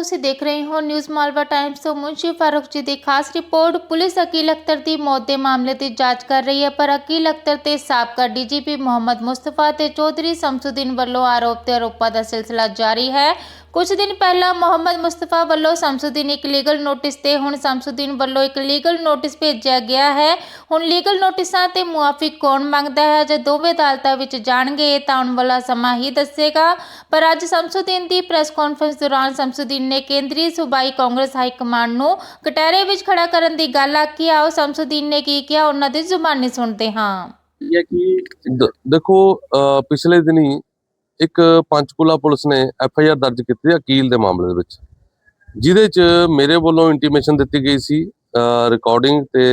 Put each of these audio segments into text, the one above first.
ਤੁਸੀਂ ਦੇਖ ਰਹੇ ਹੋ ਨਿਊਜ਼ ਮਾਲਵਾ ਟਾਈਮਸ ਤੋਂ ਮੁੰਸ਼ੀ ਫਾਰੂਕ ਜੀ ਦੀ ਖਾਸ ਰਿਪੋਰਟ। ਪੁਲਿਸ ਅਕੀਲ ਅਖਤਰ ਦੀ ਮੌਤ ਦੇ ਮਾਮਲੇ ਦੀ ਜਾਂਚ ਕਰ ਰਹੀ ਹੈ, ਪਰ ਅਕੀਲ ਅਖਤਰ ਤੇ ਸਾਬਕਾ ਡੀਜੀਪੀ ਮੁਹੰਮਦ ਮੁਸਤਫਾ ਤੇ ਚੌਧਰੀ ਸ਼ਮਸੁਦੀਨ ਵੱਲੋਂ ਆਰੋਪ ਤੇ ਆਰੋਪਾਂ ਦਾ ਸਿਲਸਿਲਾ ਜਾਰੀ ਹੈ। ਕੁਝ ਦਿਨ ਪਹਿਲਾਂ ਮੁਹੰਮਦ ਮੁਸਤਫਾ ਵੱਲੋਂ ਸ਼ਮਸੁਦੀਨ ਇੱਕ ਲੀਗਲ ਨੋਟਿਸ ਤੇ ਹੁਣ ਸ਼ਮਸੁਦੀਨ ਵੱਲੋਂ ਇੱਕ ਲੀਗਲ ਨੋਟਿਸ ਭੇਜਿਆ ਗਿਆ ਹੈ। ਹੁਣ ਲੀਗਲ ਨੋਟਿਸਾਂ ਤੇ ਮੁਆਫੀ ਕੌਣ ਮੰਗਦਾ ਹੈ? ਜੇ ਦੋਵੇਂ ਅਦਾਲਤਾਂ ਵਿੱਚ ਜਾਣਗੇ, ਤਾਂ ਆਉਣ ਵਾਲਾ ਸਮਾਂ ਹੀ ਦੱਸੇਗਾ। ਪਰ ਅੱਜ ਸ਼ਮਸੁਦੀਨ ਦੀ ਪ੍ਰੈਸ ਕਾਨਫਰੰਸ ਦੌਰਾਨ ਸ਼ਮਸੁਦੀਨ ਨੇ ਕੇਂਦਰੀ ਸੂਬਾਈ ਕਾਂਗਰਸ ਹਾਈ ਕਮਾਂਡ ਨੂੰ ਕਟਹਿਰੇ ਵਿੱਚ ਖੜਾ ਕਰਨ ਦੀ ਗੱਲ ਆਖੀ। ਆਓ ਸ਼ਮਸੁਦੀਨ ਨੇ ਕੀ ਕਿਹਾ, ਉਹਨਾਂ ਦੀ ਜ਼ੁਬਾਨੀ ਸੁਣਦੇ ਹਾਂ। ਇਹ ਕਿ ਦੇਖੋ ਪਿਛਲੇ ਦਿਨੀ ਇੱਕ ਪੰਚਕੂਲਾ ਪੁਲਿਸ ਨੇ ਐਫ ਆਈ ਆਰ ਦਰਜ ਕੀਤੀ ਹੈ ਅਕੀਲ ਦੇ ਮਾਮਲੇ ਦੇ ਵਿੱਚ, ਜਿਹਦੇ 'ਚ ਮੇਰੇ ਵੱਲੋਂ ਇੰਟੀਮੇਸ਼ਨ ਦਿੱਤੀ ਗਈ ਸੀ ਰਿਕਾਰਡਿੰਗ ਤੇ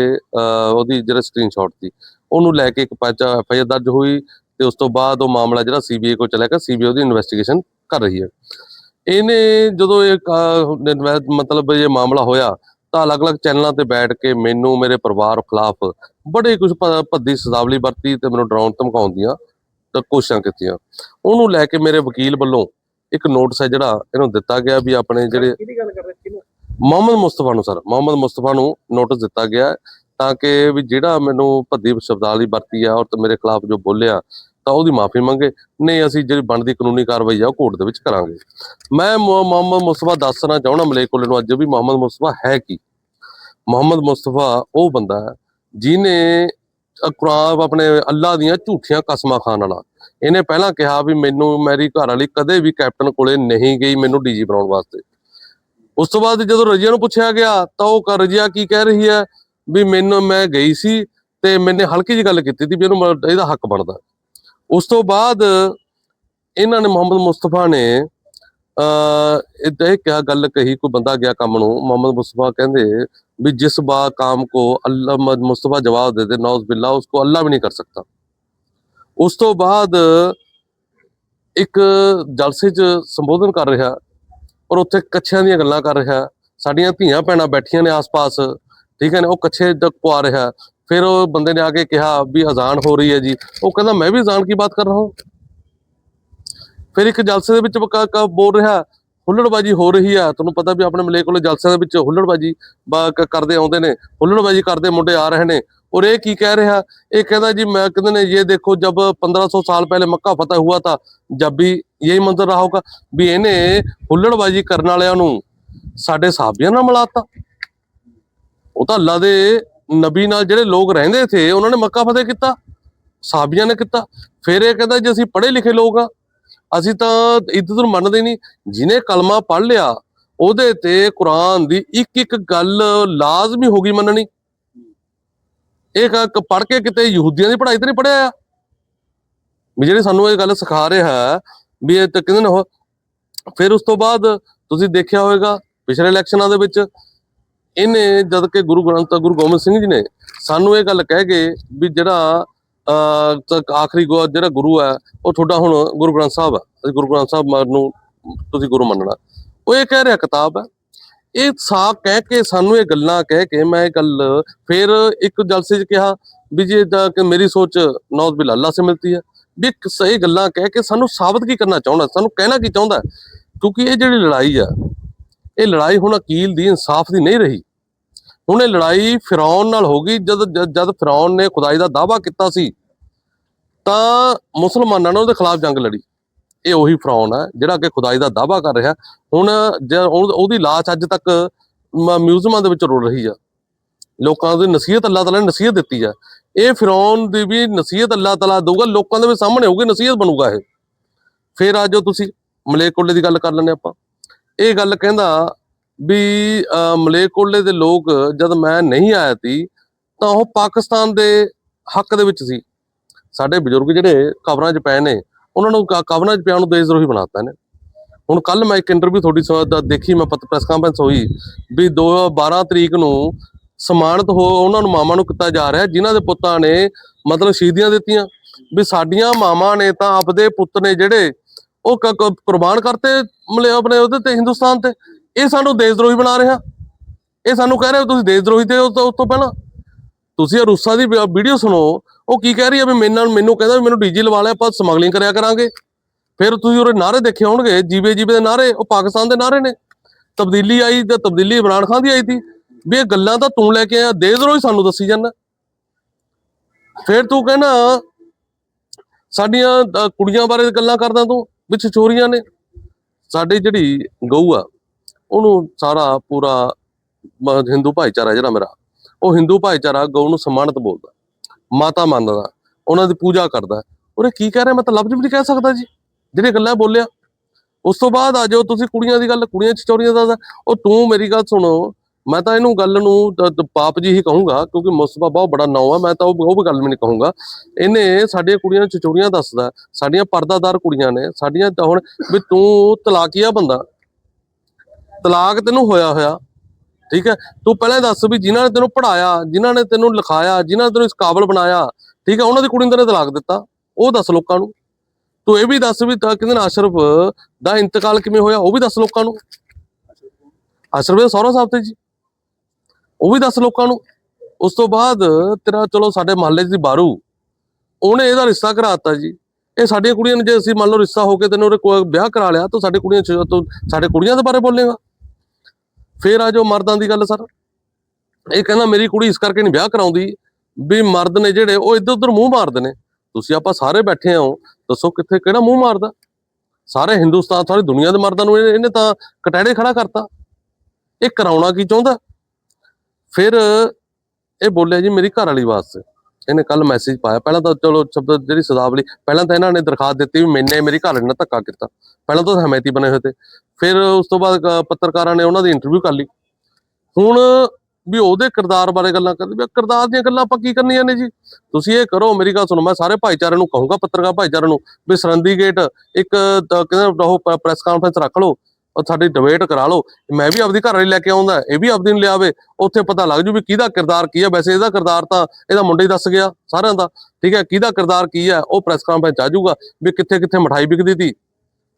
ਉਹਦੀ ਜਿਹੜਾ ਸਕਰੀਨਸ਼ਾਟ ਸੀ, ਉਹਨੂੰ ਲੈ ਕੇ ਇੱਕ ਪਰਚਾ ਐਫ ਆਈ ਆਰ ਦਰਜ ਹੋਈ ਤੇ ਉਸ ਤੋਂ ਬਾਅਦ ਉਹ ਮਾਮਲਾ ਜਿਹੜਾ ਸੀਬੀਆਈ ਕੋਲ ਚਲਾ ਗਿਆ ਸੀਬੀਆਈ ਉਹਦੀ ਇਨਵੈਸਟੀਗੇਸ਼ਨ ਕਰ ਰਹੀ ਹੈ। ਇਹਨੇ ਜਦੋਂ ਇਹ ਮਤਲਬ ਇਹ ਮਾਮਲਾ ਹੋਇਆ ਤਾਂ ਅਲੱਗ-ਅਲੱਗ ਚੈਨਲਾਂ ਤੇ ਬੈਠ ਕੇ ਮੈਨੂੰ, ਮੇਰੇ ਪਰਿਵਾਰ ਖਿਲਾਫ ਬੜੇ ਕੁਝ ਭੱਦੀ ਸਦਾਵਲੀ ਵਰਤੀ ਤੇ ਮੈਨੂੰ ਡਰਾਉਣ ਧਮਕਾਉਂਦੀਆਂ ਕੋਸ਼ਿਸ਼ਾਂ ਕੀਤੀਆਂ। ਉਹਨੂੰ ਲੈ ਕੇ ਮੇਰੇ ਵਕੀਲ ਵੱਲੋਂ ਇੱਕ ਨੋਟਿਸ ਹੈ ਜਿਹੜਾ ਇਹਨੂੰ ਦਿੱਤਾ ਗਿਆ ਵੀ ਆਪਣੇ ਜਿਹੜੇ ਕਿਹਦੀ ਗੱਲ ਕਰ ਰਹੇ ਕਿਹਨੂੰ ਮੁਹੰਮਦ ਮੁਸਤਫਾ ਨੂੰ ਸਰ। ਮੁਹੰਮਦ ਮੁਸਤਫਾ ਨੂੰ ਨੋਟਿਸ ਦਿੱਤਾ ਗਿਆ ਤਾਂ ਕਿ ਵੀ ਜਿਹੜਾ ਮੈਨੂੰ ਭੱਦੀ ਸ਼ਬਦਾਵਲੀ ਵਰਤੀ ਆ ਔਰ ਮੇਰੇ ਖਿਲਾਫ ਜੋ ਬੋਲਿਆ ਤਾਂ ਉਹਦੀ ਮਾਫੀ ਮੰਗੇ। ਨਹੀਂ ਅਸੀਂ ਜਿਹੜੀ ਬਣਦੀ ਕਾਨੂੰਨੀ ਕਾਰਵਾਈ ਆ ਉਹ ਕੋਰਟ ਦੇ ਵਿੱਚ ਕਰਾਂਗੇ। ਮੈਂ ਮੁਹ- ਮੁਹੰਮਦ ਮੁਸਤਫਾ ਦੱਸਣਾ ਚਾਹਣਾ ਮਲੇਕੁਲ ਨੂੰ ਅੱਜ ਵੀ ਮੁਹੰਮਦ ਮੁਸਤਫਾ ਹੈ ਕੀ? ਮੁਹੰਮਦ ਮੁਸਤਫਾ ਉਹ ਬੰਦਾ ਹੈ ਜਿਨੇ ਕੁਰਾਨ ਆਪਣੇ ਅੱਲਾ ਦੀਆਂ ਝੂਠੀਆਂ ਕਸਮਾਂ ਖਾਣ ਵਾਲਾ। ਇਹਨੇ ਪਹਿਲਾਂ ਕਿਹਾ ਵੀ ਮੈਨੂੰ, ਮੇਰੀ ਘਰ ਵਾਲੀ ਕਦੇ ਵੀ ਕੈਪਟਨ ਕੋਲੇ ਨਹੀਂ ਗਈ ਮੈਨੂੰ ਡੀਜੀ ਬਣਾਉਣ ਵਾਸਤੇ। ਉਸ ਤੋਂ ਬਾਅਦ ਜਦੋਂ ਰਜੀਆ ਨੂੰ ਪੁੱਛਿਆ ਗਿਆ, ਤਾਂ ਉਹ ਰਜੀਆ ਕੀ ਕਹਿ ਰਹੀ ਹੈ? ਵੀ ਮੈਨੂੰ, ਮੈਂ ਗਈ ਸੀ ਤੇ ਮੈਨੇ ਹਲਕੀ ਜਿਹੀ ਗੱਲ ਕੀਤੀ ਸੀ ਵੀ ਇਹਨੂੰ ਇਹਦਾ ਹੱਕ ਬਣਦਾ। ਉਸ ਤੋਂ ਬਾਅਦ ਇਹਨਾਂ ਨੇ ਮੁਹੰਮਦ ਮੁਸਤਫਾ ਨੇ ਅ ਇਹ ਕਿਹਾ, ਗੱਲ ਕਹੀ, ਕੋਈ ਬੰਦਾ ਗਿਆ ਕੰਮ ਨੂੰ, ਮੁਹੰਮਦ ਮੁਸਤਫਾ ਕਹਿੰਦੇ ਵੀ ਜਿਸ ਬਾ काम को अल्लाह मुस्तफ़ा जवाब दे दे नौज बिल्ला उसको अल्लाह भी नहीं कर सकता ਉਸ ਤੋਂ ਬਾਅਦ ਇੱਕ ਜਲਸੇ 'ਚ ਸੰਬੋਧਨ ਕਰ ਰਿਹਾ ਔਰ ਉੱਥੇ ਕੱਛਿਆਂ ਦੀਆਂ ਗੱਲਾਂ ਕਰ ਰਿਹਾ ਸਾਡੀਆਂ ਧੀਆਂ ਭੈਣਾਂ ਬੈਠੀਆਂ ਨੇ ਆਸ-ਪਾਸ ਠੀਕ ਹੈ ਨੇ ਉਹ ਕੱਛੇ ਤੱਕ ਪਵਾ ਰਿਹਾ ਫਿਰ ਉਹ ਬੰਦੇ ਨੇ ਆ ਕੇ ਕਿਹਾ ਵੀ ਅਜ਼ਾਨ ਹੋ ਰਹੀ ਹੈ ਜੀ ਉਹ ਕਹਿੰਦਾ ਮੈਂ ਵੀ ਅਜ਼ਾਨ ਕੀ ਬਾਤ ਕਰ ਰਹਾ ਹੂੰ ਫਿਰ ਇੱਕ ਜਲਸੇ ਦੇ ਵਿੱਚ ਕ- ਕ- ਬੋਲ ਰਿਹਾ ਹੁੱਲੜਬਾਜੀ ਹੋ ਰਹੀ ਆ ਤੁਹਾਨੂੰ ਪਤਾ ਵੀ ਆਪਣੇ ਮਲੇ ਕੋਲੇ ਜਲਸੇ ਦੇ ਵਿੱਚ ਹੁੱਲੜਬਾਜੀ ਬਾ- ਕ- ਕਰਦੇ ਆਉਂਦੇ ਨੇ ਹੁੱਲੜਬਾਜੀ ਕਰਦੇ ਮੁੰਡੇ ਆ ਰਹੇ ਨੇ ਔਰ ਇਹ ਕੀ ਕਹਿ ਰਿਹਾ ਇਹ ਕਹਿੰਦਾ ਜੀ मैं कहते ने ये देखो जब 1500 साल पहले मक्का फतह हुआ था जब भी यही मंजर रहा होगा ਵੀ ਇਹਨੇ ਹੁੱਲੜਬਾਜੀ ਕਰਨ ਵਾਲਿਆਂ ਨੂੰ ਸਾਡੇ ਸਾਹਬੀਆਂ ਨਾਲ ਮਿਲਾਤਾ ਉਹ ਤਾਂ ਅੱਲਾ ਦੇ ਨਬੀ ਨਾਲ ਜਿਹੜੇ ਲੋਕ ਰਹਿੰਦੇ ਥੇ ਉਹਨਾਂ ਨੇ ਮੱਕਾ ਫਤਿਹ ਕੀਤਾ ਸਾਹਬੀਆਂ ਨੇ ਕੀਤਾ ਫਿਰ ਇਹ ਕਹਿੰਦਾ ਜੀ ਅਸੀਂ ਪੜ੍ਹੇ ਲਿਖੇ ਲੋਕ ਆ ਅਸੀਂ ਤਾਂ ਇੱਜ਼ਤ ਨੂੰ ਮੰਨਦੇ ਨਹੀਂ। ਜਿਹਨੇ ਕਲਮਾ ਪੜ੍ਹ ਲਿਆ, ਉਹਦੇ ਤੇ ਕੁਰਾਨ ਦੀ ਇੱਕ ਇੱਕ ਗੱਲ ਲਾਜ਼ਮੀ ਹੋ ਗਈ ਮੰਨਣੀ। ਇਹ ਕ ਪੜ੍ਹ ਕੇ ਕਿਤੇ ਯਹੂਦੀਆਂ ਦੀ ਪੜ੍ਹਾਈ ਤੇ ਨਹੀਂ ਪੜਿਆ ਆ। ਵੀ ਜਿਹੜੇ ਸਾਨੂੰ ਇਹ ਗੱਲ ਸਿਖਾ ਰਿਹਾ ਵੀ ਇਹ ਤਾਂ ਕਹਿੰਦੇ ਨੇ ਫਿਰ ਉਸ ਤੋਂ ਬਾਅਦ ਤੁਸੀਂ ਦੇਖਿਆ ਹੋਵੇਗਾ ਪਿਛਲੇ ਇਲੈਕਸ਼ਨਾਂ ਦੇ ਵਿੱਚ, ਇਹਨੇ ਜਦ ਕਿ ਗੁਰੂ ਗ੍ਰੰਥ, ਗੁਰੂ ਗੋਬਿੰਦ ਸਿੰਘ ਜੀ ਨੇ ਸਾਨੂੰ ਇਹ ਗੱਲ ਕਹਿ ਗਏ ਵੀ ਜਿਹੜਾ ਅਹ, ਆਖਰੀ ਗੁ- ਜਿਹੜਾ ਗੁਰੂ ਹੈ ਉਹ ਤੁਹਾਡਾ ਹੁਣ ਗੁਰੂ ਗ੍ਰੰਥ ਸਾਹਿਬ ਹੈ। ਅਸੀਂ ਗੁਰੂ ਗ੍ਰੰਥ ਸਾਹਿਬ ਮ- ਨੂੰ ਤੁਸੀਂ ਗੁਰੂ ਮੰਨਣਾ। ਉਹ ਇਹ ਕਹਿ ਰਿਹਾ ਕਿਤਾਬ ਹੈ। ਇਹ ਸਾਫ਼ ਕਹਿ ਕੇ ਸਾਨੂੰ ਇਹ ਗੱਲਾਂ ਕਹਿ ਕੇ ਮੈਂ ਇਹ ਗੱਲ ਫਿਰ ਇੱਕ ਜਲਸੇ 'ਚ ਕਿਹਾ ਵੀ ਜੇ ਕਿ ਮੇਰੀ ਸੋਚ ਨੌਜ਼ ਬਿਲ ਅੱਲਾ ਸੇ ਮਿਲਤੀ ਹੈ। ਵੀ ਇੱਕ ਸਹੀ ਗੱਲਾਂ ਕਹਿ ਕੇ ਸਾਨੂੰ ਸਾਬਤ ਕੀ ਕਰਨਾ ਚਾਹੁੰਦਾ ਸਾਨੂੰ ਕਹਿਣਾ ਕੀ ਚਾਹੁੰਦਾ ਕਿਉਂਕਿ ਇਹ ਜਿਹੜੀ ਲੜਾਈ ਆ ਇਹ ਲੜਾਈ ਹੁਣ ਅਕੀਲ ਦੀ ਇਨਸਾਫ ਦੀ ਨਹੀਂ ਰਹੀ। ਹੁਣ ਇਹ ਲੜਾਈ ਫਿਰੌਨ ਨਾਲ ਹੋ ਗਈ। ਜਦ ਜਦ- ਜਦ ਨੇ ਖੁਦਾਈ ਦਾ ਦਾਵਾ ਕੀਤਾ ਸੀ, ਤਾਂ ਮੁਸਲਮਾਨਾਂ ਨੇ ਉਹਦੇ ਖਿਲਾਫ ਜੰਗ ਲੜੀ। ਇਹ ਉਹੀ ਫਿਰੌਨ ਹੈ ਜਿਹੜਾ ਕਿ ਖੁਦਾਈ ਦਾ ਦਾਵਾ ਕਰ ਰਿਹਾ। ਹੁਣ ਜ- ਉਹਦੀ ਲਾਸ਼ ਅੱਜ ਤੱਕ ਮਿਊਜ਼ੀਅਮਾਂ ਦੇ ਵਿੱਚ ਰੁਲ ਰਹੀ ਆ। ਲੋਕਾਂ ਦੀ ਨਸੀਹਤ ਅੱਲਾਹ ਤਾਲਾ ਨੇ ਨਸੀਹਤ ਦਿੱਤੀ ਆ। ਇਹ ਫਿਰੌਨ ਦੀ ਵੀ ਨਸੀਹਤ ਅੱਲਾਹ ਤਾਲਾ ਦਊਗਾ, ਲੋਕਾਂ ਦੇ ਵੀ ਸਾਹਮਣੇ ਹੋਊਗੀ, ਨਸੀਹਤ ਬਣੂਗਾ ਇਹ। ਫਿਰ ਆ ਜਾਓ ਤੁਸੀਂ ਮਲੇਕੋਲੇ ਦੀ ਗੱਲ ਕਰ ਲੈਂਦੇ ਆਪਾਂ। ਇਹ ਗੱਲ ਕਹਿੰਦਾ ਵੀ ਅਹ, ਮਲੇਕੋਲੇ ਦੇ ਲੋਕ ਜਦ ਮੈਂ ਨਹੀਂ ਆਇਆ ਸੀ ਤਾਂ ਉਹ ਪਾਕਿਸਤਾਨ ਦੇ ਹੱਕ ਦੇ ਵਿੱਚ ਸੀ। ਸਾਡੇ ਬਜ਼ੁਰਗ ਜਿਹੜੇ ਕਬਰਾਂ 'ਚ ਪਏ ਨੇ ਉਹਨਾਂ ਨੂੰ ਕਬਰਾਂ 'ਚ ਪਿਆਉਣ ਨੂੰ ਦੇਸ਼ਦਰੋਹੀ ਬਣਾਤਾ ਨੇ ਹੁਣ ਕੱਲ ਮੈਂ ਇੱਕ ਇੰਟਰਵਿਊ ਤੁਹਾਡੀ ਦਾ ਦੇਖੀ ਮੈਂ ਪ੍ਰੈਸ ਕਾਨਫਰੰਸ ਹੋਈ ਵੀ 2 12 ਤਰੀਕ ਨੂੰ ਸਮਾਨਤ ਹੋ ਉਹਨਾਂ ਨੂੰ ਮਾਮਾ ਨੂੰ ਕੀਤਾ ਜਾ ਰਿਹਾ ਜਿਨ੍ਹਾਂ ਦੇ ਪੁੱਤਾਂ ਨੇ ਮਤਲਬ ਸ਼ਹੀਦੀਆਂ ਦਿੱਤੀਆਂ। ਵੀ ਸਾਡੀਆਂ ਮਾਵਾਂ ਨੇ ਤਾਂ ਆਪਦੇ ਪੁੱਤ ਨੇ ਜਿਹੜੇ ਉਹ ਕ- ਕੁਰਬਾਨ ਕਰਤੇ ਮਲੇ ਆਪਣੇ ਉਹਦੇ ਤੇ ਹਿੰਦੁਸਤਾਨ ਤੇ। ਇਹ ਸਾਨੂੰ ਦੇਸ਼ਦਰੋਹੀ ਬਣਾ ਰਿਹਾ। ਇਹ ਸਾਨੂੰ ਕਹਿ ਰਿਹਾ ਹੋ ਤੁਸੀਂ ਦੇਸ਼ਦਰੋਹੀ ਤੇ ਉਸ ਤੋਂ ਉਸ ਤੋਂ ਪਹਿਲਾਂ। ਤੁਸੀਂ ਇਹ ਰੂਸਾਂ ਦੀ ਵੀਡੀਓ ਸੁਣੋ। ਉਹ ਕੀ ਕਹਿ ਰਹੀ ਹੈ ਵੀ ਮੈਨੂੰ ਮੈਨੂੰ ਕਹਿੰਦਾ ਵੀ ਮੈਨੂੰ ਡੀਜੀ ਲਵਾ ਲਿਆ ਆਪਾਂ ਸਮਗਲਿੰਗ ਕਰਿਆ ਕਰਾਂਗੇ। ਫਿਰ ਤੁਸੀਂ ਉਹਦੇ ਨਾਰੇ ਦੇਖੇ ਹੋਣਗੇ ਜੀਵੇ ਜੀਵੇ ਦੇ ਨਾਰੇ ਉਹ ਪਾਕਿਸਤਾਨ ਦੇ ਨਾਰੇ ਨੇ। ਤਬਦੀਲੀ ਆਈ ਤੇ ਤਬਦੀਲੀ ਇਮਰਾਨ ਖਾਨ ਦੀ ਆਈ ਸੀ। ਵੀ ਇਹ ਗੱਲਾਂ ਤਾਂ ਤੂੰ ਲੈ ਕੇ ਆਇਆ ਦੇ ਦਰੋਂ ਸਾਨੂੰ ਦੱਸੀ ਜਾਂਦਾ। ਫਿਰ ਤੂੰ ਕਹਿੰਦਾ ਸਾਡੀਆਂ ਕੁੜੀਆਂ ਬਾਰੇ ਗੱਲਾਂ ਕਰਦਾ ਤੂੰ, ਵਿੱਚ ਚੋਰੀਆਂ ਨੇ। ਸਾਡੀ ਜਿਹੜੀ ਗਊ ਆ ਉਹਨੂੰ ਸਾਰਾ ਪੂਰਾ ਹਿੰਦੂ ਭਾਈਚਾਰਾ ਜਿਹੜਾ ਮੇਰਾ, ਉਹ ਹਿੰਦੂ ਭਾਈਚਾਰਾ ਗਊ ਨੂੰ ਸਨਮਾਨਿਤ ਬੋਲਦਾ, ਮਾਤਾ ਮੰਨਦਾ, ਉਹਨਾਂ ਦੀ ਪੂਜਾ ਕਰਦਾ। ਉਹਨੇ ਕੀ ਕਹਿ ਰਿਹਾ ਮੈਂ ਤਾਂ ਲਫ਼ਜ਼ ਵੀ ਨਹੀਂ ਕਹਿ ਸਕਦਾ ਜੀ, ਜਿਹੜੀਆਂ ਗੱਲਾਂ ਬੋਲਿਆ। ਉਸ ਤੋਂ ਬਾਅਦ ਆ ਜਾਓ ਤੁਸੀਂ ਕੁੜੀਆਂ ਦੀ ਗੱਲ, ਕੁੜੀਆਂ ਚ ਚੋਰੀਆਂ ਦਾ ਉਹ ਤੂੰ ਮੇਰੀ ਗੱਲ ਸੁਣੋ, ਮੈਂ ਤਾਂ ਇਹਨੂੰ ਗੱਲ ਨੂੰ ਪਾਪ ਜੀ ਹੀ ਕਹੂੰਗਾ, ਕਿਉਂਕਿ ਮੁਸਤਫਾ ਬਹੁਤ ਬੜਾ ਨਾਂ ਆ, ਮੈਂ ਤਾਂ ਉਹ ਉਹ ਵੀ ਗੱਲ ਵੀ ਨਹੀਂ ਕਹੂੰਗਾ। ਇਹਨੇ ਸਾਡੀਆਂ ਕੁੜੀਆਂ ਨੂੰ ਚਚੋਰੀਆਂ ਦੱਸਦਾ, ਸਾਡੀਆਂ ਪਰਦਾਦਾਰ ਕੁੜੀਆਂ ਨੇ, ਸਾਡੀਆਂ ਹੁਣ ਵੀ ਤੂੰ ਤਲਾਕੀਆ ਬੰਦਾ। ਤਲਾਕ ਤੈਨੂੰ ਹੋਇਆ ਹੋਇਆ। ਠੀਕ ਹੈ? ਤੂੰ ਪਹਿਲਾਂ ਦੱਸ ਵੀ ਜਿਨ੍ਹਾਂ ਨੇ ਤੈਨੂੰ ਪੜਾਇਆ ਜਿਨ੍ਹਾਂ ਨੇ ਤੈਨੂੰ ਲਿਖਾਇਆ, ਜਿਨ੍ਹਾਂ ਨੇ ਤੈਨੂੰ ਇਸ ਕਾਬਲ ਬਣਾਇਆ, ਠੀਕ ਹੈ? ਉਹਨਾਂ ਦੀ ਕੁੜੀ ਨੂੰ ਤੇਰੇ ਤਲਾਕ ਦਿੱਤਾ। ਉਹ ਦੱਸ ਲੋਕਾਂ ਨੂੰ। ਤੂੰ ਇਹ ਵੀ ਦੱਸ ਵੀ ਤਾਂ ਕਹਿੰਦੇ ਨੇ ਅਸ਼ਰਫ, ਦਾ ਇੰਤਕਾਲ ਕਿਵੇਂ ਹੋਇਆ? ਉਹ ਵੀ ਦੱਸ ਲੋਕਾਂ ਨੂੰ। ਅਸ਼ਰਫ ਦੇ ਸਹੁਰਾ ਸਾਹਿਬ ਤੇ ਜੀ। ਉਹ ਵੀ ਦੱਸ ਲੋਕਾਂ ਨੂੰ। ਉਸ ਤੋਂ ਬਾਅਦ ਤੇਰਾ ਚਲੋ ਸਾਡੇ ਮਹੱਲੇ 'ਚ ਦੀ ਬਾਰੂ। ਉਹਨੇ ਇਹਦਾ ਰਿਸ਼ਤਾ ਕਰਾਤਾ ਜੀ। ਇਹ ਸਾਡੀਆਂ ਕੁੜੀਆਂ ਨੇ ਜੇ ਅਸੀਂ ਮੰਨ ਲਓ ਰਿਸ਼ਤਾ ਹੋ ਕੇ ਤੈਨੂੰ ਉਹਦੇ ਵਿਆਹ ਕਰਾ ਲਿਆ, ਤਾਂ ਸਾਡੇ ਕੁੜੀਆਂ 'ਚ ਤੂੰ ਸਾਡੇ ਕੁੜੀਆਂ ਦੇ ਬਾਰੇ ਬੋਲੇਗਾ। ਫੇਰ ਆ ਜਾਓ ਮਰਦਾਂ ਦੀ ਗੱਲ ਸਰ। ਇਹ ਕਹਿੰਦਾ ਮੇਰੀ ਕੁੜੀ ਇਸ ਕਰਕੇ ਨਹੀਂ ਵਿਆਹ ਕਰਾਉਂਦੀ ਵੀ ਮਰਦ ਨੇ ਜਿਹੜੇ ਉਹ ਇੱਧਰ ਉੱਧਰ ਮੂੰਹ ਮਾਰਦੇ ਨੇ। ਤੁਸੀਂ ਆਪਾਂ ਸਾਰੇ ਬੈਠੇ ਹੋ ਦੱਸੋ ਕਿੱਥੇ ਕਿਹੜਾ ਮੂੰਹ ਮਾਰਦਾ? ਸਾਰੇ ਹਿੰਦੁਸਤਾਨ, ਸਾਰੀ ਦੁਨੀਆ ਦੇ ਮਰਦਾਂ ਨੂੰ ਇਹਨੇ ਤਾਂ ਕਟਹਿਰੇ ਖੜਾ ਕਰਤਾ। ਇਹ ਕਰਾਉਣਾ ਕੀ ਚਾਹੁੰਦਾ? ਫਿਰ ਇਹ ਬੋਲਿਆ ਜੀ ਮੇਰੀ ਘਰ ਵਾਲੀ ਵਾਸਤੇ। ਇਹਨੇ ਕੱਲ ਮੈਸੇਜ ਪਾਇਆ। ਪਹਿਲਾਂ ਤਾਂ ਚਲੋ ਸ਼ਬਦ ਜਿਹੜੀ ਸਦਾਵਲੀ ਪਹਿਲਾਂ ਤਾਂ ਇਹਨਾਂ ਨੇ ਦਰਖਾਸਤ ਦਿੱਤੀ ਵੀ ਮੈਨੇ ਮੇਰੀ ਘਰ ਵਾਲੀ ਨਾਲ ਧੱਕਾ ਕੀਤਾ। ਪਹਿਲਾਂ ਤਾਂ ਹਮਾਇਤੀ ਬਣੇ ਹੋਏ ਤੇ। ਫਿਰ ਉਸ ਤੋਂ ਬਾਅਦ ਅ, ਪੱਤਰਕਾਰਾਂ ਨੇ ਉਹਨਾਂ ਦੀ ਇੰਟਰਵਿਊ ਕਰ ਲਈ। ਹੁਣ ਵੀ ਉਹਦੇ ਕਿਰਦਾਰ ਬਾਰੇ ਗੱਲਾਂ ਕਰਦੇ ਵੀ ਕਿਰਦਾਰ ਦੀਆਂ ਗੱਲਾਂ ਆਪਾਂ ਕੀ ਕਰਨੀਆਂ ਨੇ ਜੀ? ਤੁਸੀਂ ਇਹ ਕਰੋ ਮੇਰੀ ਗੱਲ ਸੁਣੋ ਮੈਂ ਸਾਰੇ ਭਾਈਚਾਰੇ ਨੂੰ ਕਹੂੰਗਾ ਪੱਤਰਕਾਰ ਭਾਈਚਾਰੇ ਨੂੰ ਵੀ ਸਰੰਦੀ ਗੇਟ ਇੱਕ ਤਾਂ ਕਹਿੰਦੇ ਉਹ ਪ੍ਰੈਸ ਕਾਨਫਰੰਸ ਰੱਖ ਲਓ ਉਹ ਸਾਡੀ ਡਿਬੇਟ ਕਰਾ ਲਓ। ਮੈਂ ਵੀ ਆਪਦੀ ਘਰ ਵਾਲੀ ਲੈ ਕੇ ਆਉਂਦਾ ਇਹ ਵੀ ਆਪਦੀ ਨੂੰ ਲਿਆਵੇ ਉੱਥੇ ਪਤਾ ਲੱਗ ਜੂ ਵੀ ਕਿਹਦਾ ਕਿਰਦਾਰ ਕੀ ਹੈ ਵੈਸੇ ਇਹਦਾ ਕਿਰਦਾਰ ਤਾਂ ਇਹਦਾ ਮੁੰਡਾ ਹੀ ਦੱਸ ਗਿਆ ਸਾਰਿਆਂ ਦਾ। ਠੀਕ ਹੈ ਕਿਹਦਾ ਕਿਰਦਾਰ ਕੀ ਹੈ ਉਹ ਪ੍ਰੈਸ ਕਾਨਫਰੰਸ ਆ ਜਾਊਗਾ ਵੀ ਕਿੱਥੇ ਕਿੱਥੇ ਮਠਾਈ ਵਿਕਦੀ ਤੀ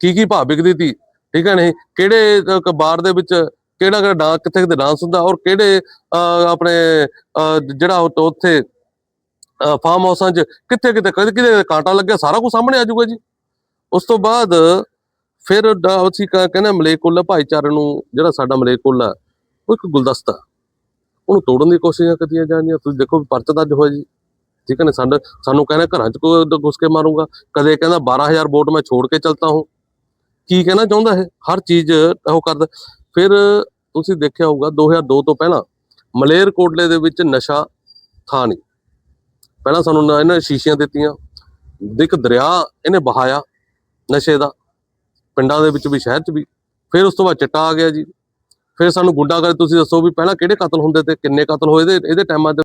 ਕੀ ਕੀ ਭਾਅ ਵਿਕਦੀ ਤੀ ਠੀਕ ਹੈ ਨਹੀਂ? ਕਿਹੜੇ ਬਾਰ ਦੇ ਵਿੱਚ ਕਿਹੜਾ ਕਿਹੜਾ ਡਾਂਸ ਕਿੱਥੇ ਕਿੱਥੇ ਡਾਂਸ ਹੁੰਦਾ ਔਰ ਕਿਹੜੇ ਅ, ਆਪਣੇ ਅ, ਜਿਹੜਾ ਉਹ- ਉੱਥੇ ਫਾਰਮ ਹਾਊਸਾਂ 'ਚ ਕਿੱਥੇ ਕਿੱਥੇ ਕਦੇ ਕਿਤੇ ਕਾਂਟਾ ਲੱਗਿਆ ਸਾਰਾ ਕੁਝ ਸਾਹਮਣੇ ਆ ਜਾਊਗਾ ਜੀ। ਉਸ ਤੋਂ ਬਾਅਦ ਫਿਰ ਅਸੀਂ ਕਹਿੰਦੇ ਮਲੇਕੁੱਲਾ ਭਾਈਚਾਰੇ ਨੂੰ ਜਿਹੜਾ ਸਾਡਾ ਮਲੇਕੁੱਲਾ ਉਹ ਇੱਕ ਗੁਲਦਸਤਾ ਉਹਨੂੰ ਤੋੜਨ ਦੀ ਕੋਸ਼ਿਸ਼ਾਂ ਕੀਤੀਆਂ ਜਾਂਦੀਆਂ ਤੁਸੀਂ ਦੇਖੋ ਵੀ ਪਰਚਾ ਦਰਜ ਹੋਇਆ ਜੀ। ਠੀਕ ਹੈ ਨਾ ਸਾਡੇ ਸਾਨੂੰ ਕਹਿੰਦਾ ਘਰਾਂ 'ਚ ਕੋਈ ਘੁਸ ਕੇ ਮਾਰੂਗਾ। ਕਦੇ ਕਹਿੰਦਾ 12000 ਵੋਟ ਮੈਂ ਛੋੜ ਕੇ ਚਲਤਾ ਹੂੰ। ਕੀ ਕਹਿਣਾ ਚਾਹੁੰਦਾ ਹੈ ਹਰ ਚੀਜ਼ ਉਹ ਕਰਦਾ। ਫਿਰ ਤੁਸੀਂ ਦੇਖਿਆ ਹੋਊਗਾ 2002 ਤੋਂ ਪਹਿਲਾਂ ਮਲੇਰਕੋਟਲੇ ਦੇ ਵਿੱਚ ਨਸ਼ਾ ਥਾ ਨਹੀਂ। ਪਹਿਲਾਂ ਸਾਨੂੰ ਇਹਨਾਂ ਸ਼ੀਸ਼ੀਆਂ ਦਿੱਤੀਆਂ, ਇੱਕ ਦਰਿਆ ਇਹਨੇ ਬਹਾਇਆ ਨਸ਼ੇ ਦਾ, ਪਿੰਡਾਂ ਦੇ ਵਿੱਚ ਵੀ, ਸ਼ਹਿਰ 'ਚ ਵੀ। ਫਿਰ ਉਸ ਤੋਂ ਬਾਅਦ ਚਿੱਟਾ ਆ ਗਿਆ ਜੀ। ਫਿਰ ਸਾਨੂੰ ਗੁੰਡਾਗਰਦੀ, ਤੁਸੀਂ ਦੱਸੋ ਵੀ ਪਹਿਲਾਂ ਕਿਹੜੇ ਕਤਲ ਹੁੰਦੇ ਤੇ ਕਿੰਨੇ ਕਤਲ ਹੋਏ ਇਹਦੇ ਇਹਦੇ ਟਾਈਮਾਂ ਤੇ